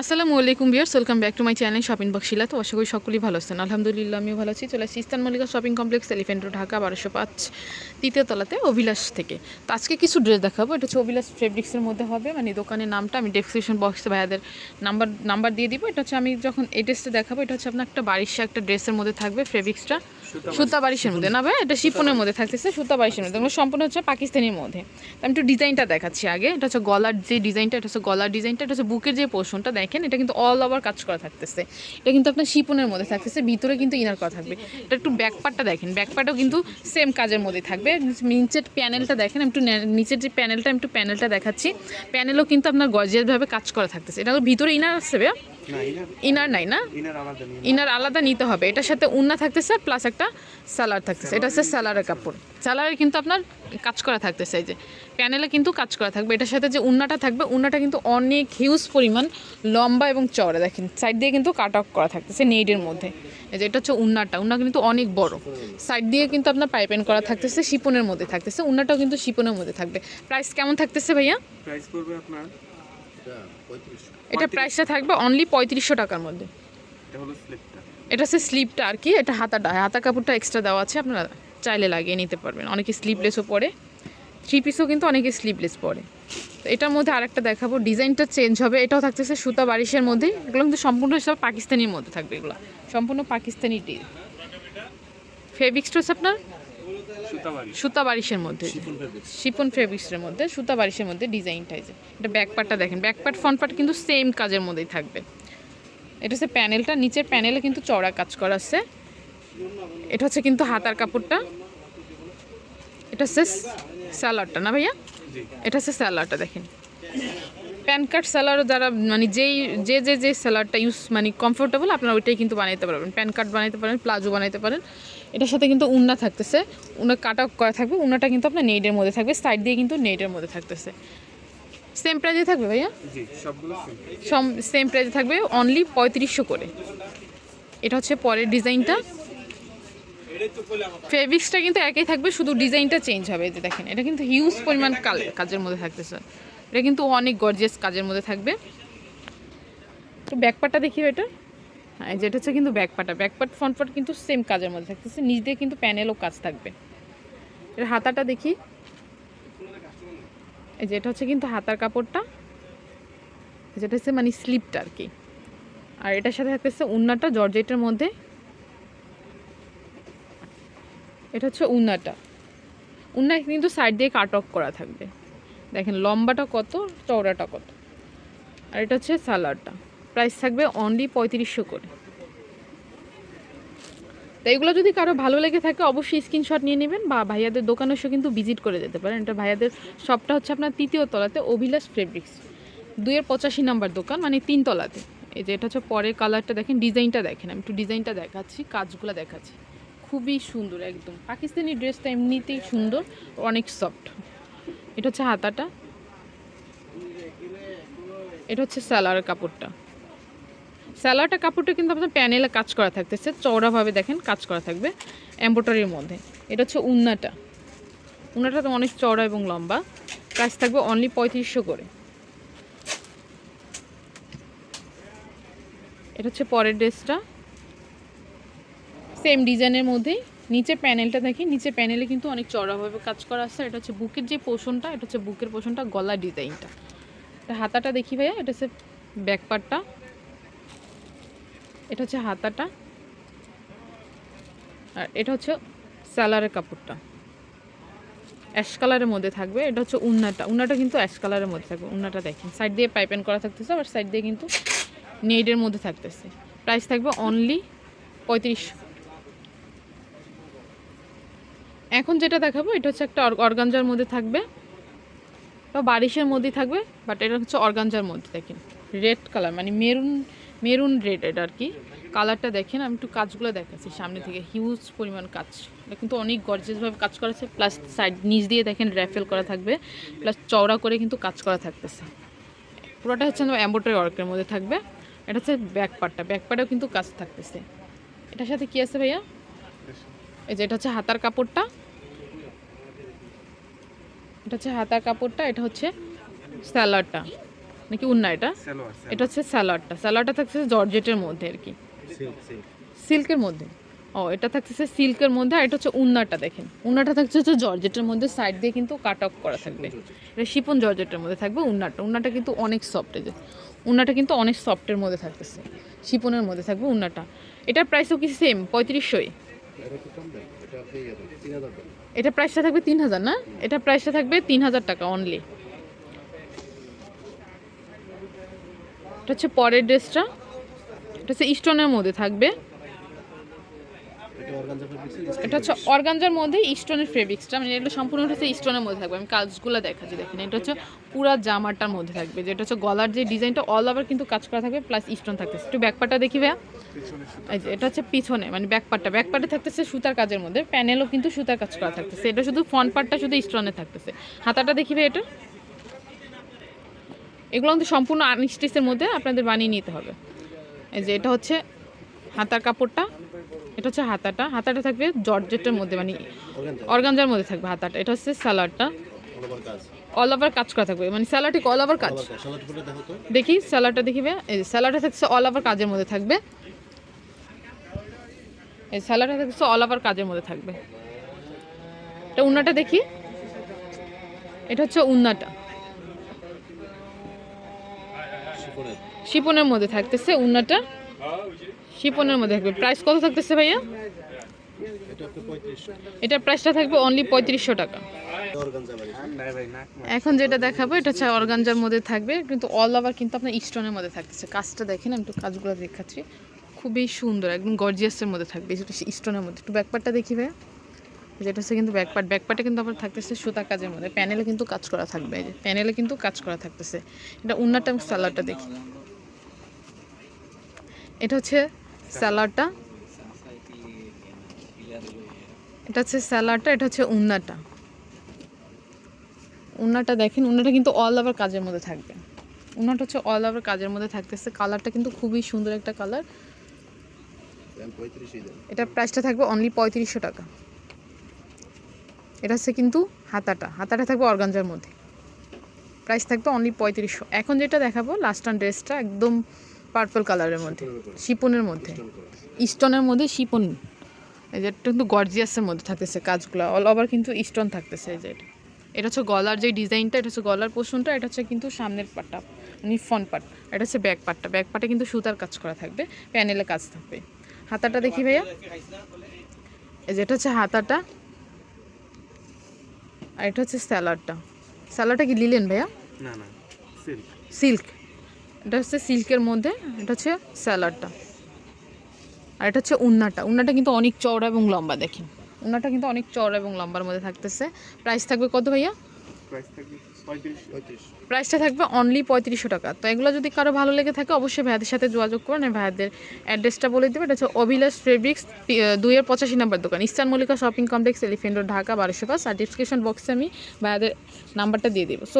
আসসালামু আলাইকুম viewers welcome back to my channel shopping বক্সিলা তো আশা করি সকলেই ভালো আছেন। আলহামদুলিল্লাহ, আমিও ভালো আছি। চলে আসছি eastern Mallika shopping complex elephant road, Dhaka, বারোশো পাঁচ, তৃতীয় তলাতে, অভিলাষ থেকে। তো আজকে কিছু ড্রেস দেখাবো। এটা হচ্ছে অভিলাষ ফেব্রিক্সের মধ্যে হবে। মানে দোকানের নামটা আমি ডেসক্রিপশন বক্সে ভাইয়াদের নাম্বার নাম্বার দিয়ে দিব। এটা হচ্ছে আমি যখন এই ড্রেসটা দেখাবো, এটা হচ্ছে আপনার একটা বারিশা একটা ড্রেসের মধ্যে থাকবে ফেব্রিক্সটা। সুতা বারিশের মধ্যে। না ভাই এটা শিপনের মধ্যে থাকতেছে সুতা বারিশের মধ্যে। সম্পূর্ণ হচ্ছে পাকিস্তানির মধ্যে। আমি একটু ডিজাইনটা দেখাচ্ছি আগে। এটা হচ্ছে গলার যে ডিজাইনটা এটা হচ্ছে গলার ডিজাইনটা এটা হচ্ছে বুকের যে পোর্শনটা দেখেন এটা কিন্তু অল ওভার কাজ করা থাকতেছে। এটা কিন্তু আপনার শিপনের মধ্যে থাকতেছে ভিতরে কিন্তু ইনার করা থাকবে। এটা একটু ব্যাক পার্টটা দেখেন। ব্যাক পার্টও কিন্তু সেম কাজের মধ্যে থাকবে। নিচের প্যানেলটা দেখেন আমি একটু নিচের যে প্যানেলটা আমি একটু প্যানেলটা দেখাচ্ছি। প্যানেলও কিন্তু আপনার গজিয়াসভাবে কাজ করা থাকতেছে। এটা ভিতরে ইনার আসছে ভাইয়া? ইনার নাই না? ইনার আলাদা ইনার আলাদা নিতে হবে। এটার সাথে উন্না থাকতেছে প্লাস একটা সালার থাকতেছে। এটা হচ্ছে সালারের কাপড়। সালারে কিন্তু আপনার কাজ করা থাকতেছে এই যে। প্যানেলে কিন্তু কাজ করা থাকবে। এটার সাথে যে উন্নাটা থাকবে উন্নাটা কিন্তু অনেক হিউজ পরিমাণ লম্বা এবং চওড়া। দেখেন সাইড দিয়ে কিন্তু কাট অফ করা থাকতেছে নেডের মধ্যে। এই যে এটা হচ্ছে উন্নাটা। উন্না কিন্তু অনেক বড়। সাইড দিয়ে কিন্তু আপনার পাইপেন করা থাকতেছে শিপনের মধ্যে থাকতেছে। উন্নাটাও কিন্তু শিপনের মধ্যে থাকবে। প্রাইস কেমন থাকতেছে ভাইয়া? প্রাইস পড়বে আপনার? এটা প্রাইসটা থাকবে অনলি পঁয়ত্রিশশো টাকার মধ্যে। এটা হলো স্লিপটা এটা হচ্ছে স্লিপটা আর কি এটা হাতাটা। হাতা কাপড়টা এক্সট্রা দেওয়া আছে আপনারা চাইলে লাগিয়ে নিতে পারবেন। অনেকে স্লিভলেসও পরে থ্রি পিসও কিন্তু অনেকে স্লিভলেস পরে। তো এটার মধ্যে আরেকটা দেখাবো ডিজাইনটা চেঞ্জ হবে। এটাও থাকতেছে সুতা বারিশের মধ্যে এগুলো কিন্তু সম্পূর্ণ সব পাকিস্তানির মধ্যে থাকবে এগুলো। সম্পূর্ণ পাকিস্তানি টি ফেব্রিক্সটা হচ্ছে আপনার সুতা বারিশের মধ্যে। শিপন ফেব্রিক্সের মধ্যে সুতা বারিশের মধ্যে ডিজাইনটা এটা ব্যাকপার্টটা দেখেন। ব্যাকপার্ট ফ্রন্ট পার্ট কিন্তু সেম কাজের মধ্যেই থাকবে। এটা হচ্ছে প্যানেলটা নিচের প্যানেলে কিন্তু চওড়া কাজ করা আছে। এটা হচ্ছে কিন্তু হাতার কাপড়টা। এটা হচ্ছে স্যালাডটা না ভাইয়া? এটা হচ্ছে স্যালাডটা দেখেন। প্যান কার্ড স্যালাডও যারা মানে যেই যে যে যে স্যালাডটা ইউজ মানে কমফোর্টেবল আপনারা ওইটাই কিন্তু বানাইতে পারবেন। প্যান কার্ড বানাইতে পারেন প্লাজো বানাইতে পারেন। এটার সাথে কিন্তু উন্না থাকতেছে। উন্না কাট করা থাকবে। উন্নাটা কিন্তু আপনার নেটের মধ্যে থাকবে সাইড দিয়ে কিন্তু নেটের মধ্যে থাকতেছে। সেম প্রাইজে থাকবে ভাইয়া? সেম প্রাইজে থাকবে অনলি পঁয়ত্রিশশো করে। এটা হচ্ছে পরের ডিজাইনটা। ফেব্রিক্সটা কিন্তু একই থাকবে শুধু ডিজাইনটা চেঞ্জ হবে যে দেখেন। এটা কিন্তু হিউজ পরিমাণ কাল কাজের মধ্যে থাকবে স্যার এটা কিন্তু অনেক গর্জিয়াস কাজের মধ্যে থাকবে। তো ব্যাকপাটটা দেখি এটা। হ্যাঁ যেটা হচ্ছে কিন্তু ব্যাকপাটা ব্যাকপাট ফ্রন্ট পার্ট কিন্তু সেম কাজের মধ্যে থাকতেছে। নিচ দিয়ে কিন্তু প্যানেলও কাজ থাকবে। এর হাতাটা দেখি। এই যে এটা হচ্ছে কিন্তু হাতার কাপড়টা। যেটা হচ্ছে মানে স্লিপটা আর কি। আর এটার সাথে থাকতেছে উন্নাটা জর্জেটের মধ্যে। এটা হচ্ছে উন্নাটা। উন্না কিন্তু সাইড দিয়ে কাট অফ করা থাকবে। দেখেন লম্বাটা কত, চওড়াটা কত। আর এটা হচ্ছে সালাডটা প্রাইস থাকবে অনলি পঁয়ত্রিশশো করে। তো এগুলো যদি কারও ভালো লেগে থাকে, অবশ্যই স্ক্রিনশট নিয়ে নেবেন বা ভাইয়াদের দোকানে এসে কিন্তু ভিজিট করে যেতে পারেন। এটা ভাইয়াদের শপটা হচ্ছে আপনার তৃতীয় তলাতে, অভিলাষ ফেব্রিক্স দুইয়ের পঁচাশি নাম্বার দোকান মানে তিন তলাতে। এই যে এটা হচ্ছে পরের কালারটা দেখেন ডিজাইনটা দেখেন, আমি একটু ডিজাইনটা দেখাচ্ছি, কাজগুলো দেখাচ্ছি। খুবই সুন্দর একদম। পাকিস্তানি ড্রেসটা এমনিতেই সুন্দর, অনেক সফট এটা হচ্ছে হাতাটা। এটা হচ্ছে স্যালার কাপড়টা। স্যালারটা কাপড়টা কিন্তু আপনার প্যানেলে কাজ করা থাকতেছে, চওড়াভাবে দেখেন কাজ করা থাকবে এম্বোটারির মধ্যে। এটা হচ্ছে উন্নাটা। উন্নাটা তো অনেক চওড়া এবং লম্বা, প্রাইস থাকবে অনলি পঁয়ত্রিশশো করে। এটা হচ্ছে পরের ড্রেসটা। সেম ডিজাইনের মধ্যেই, নিচে প্যানেলটা দেখি নিচে প্যানেলে কিন্তু অনেক চড়াভাবে কাজ করা আছে। এটা হচ্ছে বুকের যে পোষণটা, এটা হচ্ছে বুকের পোষণটা গলা ডিজাইনটা। এটা হাতাটা দেখি ভাইয়া, এটা হচ্ছে ব্যাক পার্টটা। এটা হচ্ছে হাতাটা। আর এটা হচ্ছে স্যালারের কাপড়টা। অ্যাশ কালারের মধ্যে থাকবে। এটা হচ্ছে উন্নাটা। উন্নাটা কিন্তু অ্যাশ কালারের মধ্যে থাকবে। উন্নাটা দেখেন। সাইড দিয়ে পাইপেন করা থাকতেছে, আবার সাইড দিয়ে কিন্তু নেডের মধ্যে থাকতেছে। প্রাইস থাকবে অনলি পঁয়ত্রিশ এখন যেটা দেখাবো, এটা হচ্ছে একটা অর্গানজার মধ্যে থাকবে। বা বারিশের মধ্যেই থাকবে, বাট এটা হচ্ছে অর্গানজার মধ্যে, দেখেন। রেড কালার মানে মেরুন মেরুন রেড এটা আর কি। কালারটা দেখেন, আমি একটু কাজগুলো দেখাচ্ছি সামনে থেকে। হিউজ পরিমাণ কাজ। এটা কিন্তু অনেক গর্জিয়াসভাবে কাজ করা আছে। প্লাস সাইড নিচ দিয়ে দেখেন র্যাফেল করা থাকবে। প্লাস চওড়া করে কিন্তু কাজ করা থাকতেছে। পুরোটা হচ্ছে অ্যাম্বোটারি ওয়ার্কের মধ্যে থাকবে। এটা হচ্ছে ব্যাক পার্টটা ব্যাক পার্টেও কিন্তু কাজ থাকতেছে। এটার সাথে কি আছে ভাইয়া? এই যে এটা হচ্ছে হাতার কাপড়টা। এটা হচ্ছে হাতার কাপড়টা, এটা হচ্ছে স্যালাডটা নাকি উন্না এটা? এটা হচ্ছে স্যালাডটা স্যালাডটা থাকছে জর্জেটের মধ্যে আর কি। সিল্কের মধ্যে। ও এটা থাকতেছে সিল্কের মধ্যে আর এটা হচ্ছে উন্নাটা দেখেন। উন্নাটা থাকছে হচ্ছে জর্জেটের মধ্যে সাইড দিয়ে কিন্তু কাট অফ করা থাকবে। এটা শিপন জর্জেটের মধ্যে থাকবে উন্নাটা। উন্নাটা কিন্তু অনেক সফট যে। উন্নাটা কিন্তু অনেক সফটের মধ্যে থাকতেছে। শিপনের মধ্যে থাকবে উন্নাটা। এটার প্রাইসও কি সেম পঁয়ত্রিশশোই। এটা প্রাইসটা থাকবে তিন হাজার না? এটা প্রাইসটা থাকবে তিন হাজার টাকা অনলি এটা হচ্ছে পরের ড্রেসটা। এটা হচ্ছে স্টোনের মধ্যে থাকবে। এটা হচ্ছে অর্গানজার মধ্যে স্টোনের ফেব্রিক্সটা। মানে এগুলো সম্পূর্ণ হচ্ছে স্টোনের মধ্যে থাকবে। আমি কাজগুলো দেখাচ্ছি, দেখেন। এটা হচ্ছে পুরো জামাটার মধ্যে থাকবে, যেটা হচ্ছে গলার যে ডিজাইনটা অল ওভার কিন্তু কাজ করা থাকবে প্লাস স্টোন থাকতেছে। একটু ব্যাকপাটা দেখি ভাইয়া। এই যে, এটা হচ্ছে পিছনে মানে ব্যাক পার্টটা ব্যাক পার্টে থাকতেছে সুতার কাজের মধ্যে প্যানেলও কিন্তু সুতার কাজ করা থাকতেছে। এটা শুধু ফ্রন্ট পার্টটা শুধু স্টোনে থাকতেছে। হাতাটা দেখিবে এটা। এগুলো কিন্তু সম্পূর্ণ আনস্টিচের মধ্যে আপনাদের বানিয়ে নিতে হবে। এই যে এটা হচ্ছে হাতার কাপড়টা, এটা হচ্ছে হাতাটা। হাতাটা থাকবে জর্জেটের মধ্যে মানে অর্গানজার মধ্যে থাকবে হাতাটা। এটা হচ্ছে স্যালাডটা। অল ওভার কাজ করা থাকবে মানে স্যালাডটি অল ওভার কাজ। দেখি স্যালাডটা দেখিবে এই স্যালাডটা থাকছে অল ওভার কাজের মধ্যে থাকবে। এই স্যালাডটা থাকছে অল ওভার কাজের মধ্যে থাকবে। এটা উন্নাটা দেখি। এটা হচ্ছে উন্নাটা। শিপনের? মধ্যে থাকতেছে উন্নাটা। শিপনের মধ্যে থাকবে। প্রাইস কত থাকতেছে ভাইয়া? এটার প্রাইসটা থাকবে অনলি পঁয়ত্রিশশো টাকা। এখন যেটা দেখাবো, এটা হচ্ছে অর্গানজার মধ্যে থাকবে। কিন্তু অল ওভার কিন্তু আপনার স্টোনের মধ্যে থাকতেছে। কাজটা দেখেন, আমি একটু কাজগুলো দেখাচ্ছি। খুবই সুন্দর, একদম গর্জিয়াসের মধ্যে থাকবে। যেটা স্টোনের মধ্যে। একটু ব্যাকপার্টটা দেখি ভাই যেটা হচ্ছে কিন্তু ব্যাকপার্ট ব্যাকপার্টে কিন্তু আবার থাকতেছে সুতা কাজের মধ্যে। প্যানেলে কিন্তু কাজ করা থাকবে যে প্যানেলে কিন্তু কাজ করা থাকতেছে। এটা উন্নাটা স্যালাডটা দেখি। এটা হচ্ছে স্যালাডটা এটা হচ্ছে স্যালাডটা এটা হচ্ছে উন্নাটা। উন্নাটা দেখেন উন্নাটা কিন্তু অল ওভার কাজের মধ্যে থাকবে। উন্নাটা হচ্ছে অল ওভার কাজের মধ্যে থাকতেছে। কালারটা কিন্তু খুবই সুন্দর একটা কালার এটা প্রাইসটা থাকবে অনলি পঁয়ত্রিশশো টাকা। এটা হচ্ছে কিন্তু হাতাটা। হাতাটা থাকবে অর্গানজার মধ্যে। প্রাইস থাকবে অনলি পঁয়ত্রিশশো। এখন যেটা দেখাবো লাস্ট অন ড্রেসটা একদম পার্পল কালারের মধ্যে। শিপনের মধ্যে। স্টোনের মধ্যে শিপন। এই যে কিন্তু গর্জিয়াসের মধ্যে থাকতেছে কাজগুলো। অল ওভার কিন্তু স্টোন থাকতেছে এই যে এটা। এটা হচ্ছে গলার যে ডিজাইনটা এটা হচ্ছে গলার পোষণটা এটা হচ্ছে কিন্তু সামনের পাটটা মানে ফ্রন্ট পার্ট এটা হচ্ছে ব্যাক পার্টটা ব্যাক পার্টে কিন্তু সুতার কাজ করা থাকবে প্যানেলে কাজ থাকবে। হাতাটা দেখি ভাইয়া। এই যে এটা হচ্ছে হাতাটা। আর এটা হচ্ছে স্যালাডটা। স্যালাডটা কি লিলেন ভাইয়া? না না সিল্ক। সিল্ক। এটা হচ্ছে সিল্কের মধ্যে এটা হচ্ছে স্যালাডটা। আর এটা হচ্ছে উন্নাটা। উন্নাটা কিন্তু অনেক চওড়া এবং লম্বা দেখেন। উন্নাটা কিন্তু অনেক চওড়া এবং লম্বার মধ্যে থাকতেছে। প্রাইস থাকবে কত ভাইয়া? প্রাইস থাকবে প্রাইসটা থাকবে অনলি পঁয়ত্রিশশো টাকা। তো এগুলো যদি কারও ভালো লেগে থাকে অবশ্যই ভাইয়াদের সাথে যোগাযোগ করুন আর ভাইয়াদের অ্যাড্রেসটা বলে দেবে এটা হচ্ছে অভিলাষ ফেব্রিক্স দুইয়ের পঁচাশি নাম্বার দোকান। Eastern Mallika shopping complex elephant road Dhaka বারোশো পাঁচ আর ডিসক্রিপশন বক্সে আমি ভাইয়াদের নাম্বারটা দিয়ে দেবো। সো